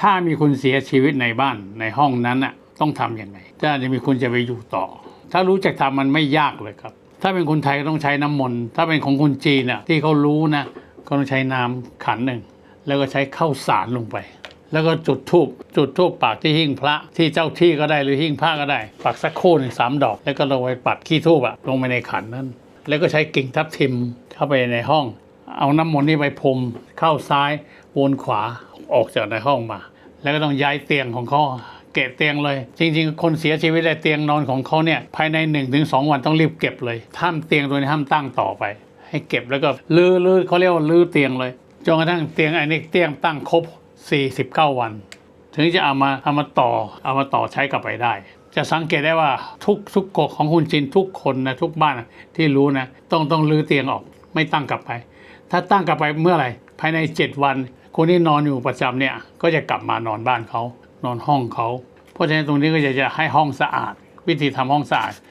ถ้ามีคนเสียชีวิตในบ้านในห้องนั้นน่ะต้องทำยังไงถ้าจะมีคนจะไปอยู่ต่อ ถ้ารู้จักทำมันไม่ยากเลยครับ ถ้าเป็นคนไทยก็ต้องใช้น้ำมนต์ถ้าเป็นของคนจีนน่ะที่เขารู้นะก็ต้องใช้น้ำขันหนึ่งแล้วก็ใช้ข้าวสารลงไป แล้วก็จุดทูบจุดทูบปากที่หิ้งพระที่เจ้าที่ก็ได้หรือหิ้งพระก็ได้ปักสักโครู่หนึ่งสามดอก แล้วก็ลงไปปัดขี้ทูบอะลงไปในขันนั้น แล้วก็ใช้กิ่งทับทิมเข้าไปในห้อง เอาน้ำมนต์นี่ไปพรมเข้าซ้ายวนขวาออกจากในห้องมา แล้วก็ต้องย้ายเตียงของเขาเกะเตียงเลย จริง ๆ คนเสียชีวิตในเตียงนอนของเขาเนี่ยภายใน1นถึงสวันต้องรีบเก็บเลยห้ามเตียงตัวนี้ห้ามตั้งต่อไป ให้เก็บแล้วก็ลื้อลือเขาเรียกว่าลื้อเตียงเลยจนกระทั่งเตียงไอ้นี่เตียงตั้งครบ 49 วัน ถึงจะเอามาเอามาต่อเอามาต่อใช้กลับไปได้ จะสังเกตได้ว่าทุกทุกกฎของคุณจินทุกคนนะทุกบ้านนะที่รู้นะต้องต้องลื้อเตียงออกไม่ตั้งกลับไป ถ้าตั้งกลับไปเมื่อไหร่ภายใน 7 วัน คนที่นอนอยู่ประจำเนี่ยก็จะกลับมานอนบ้านเขานอนห้องเขา เพราะฉะนั้นตรงนี้ก็จะจะให้ห้องสะอาด วิธีทำห้องสะอาด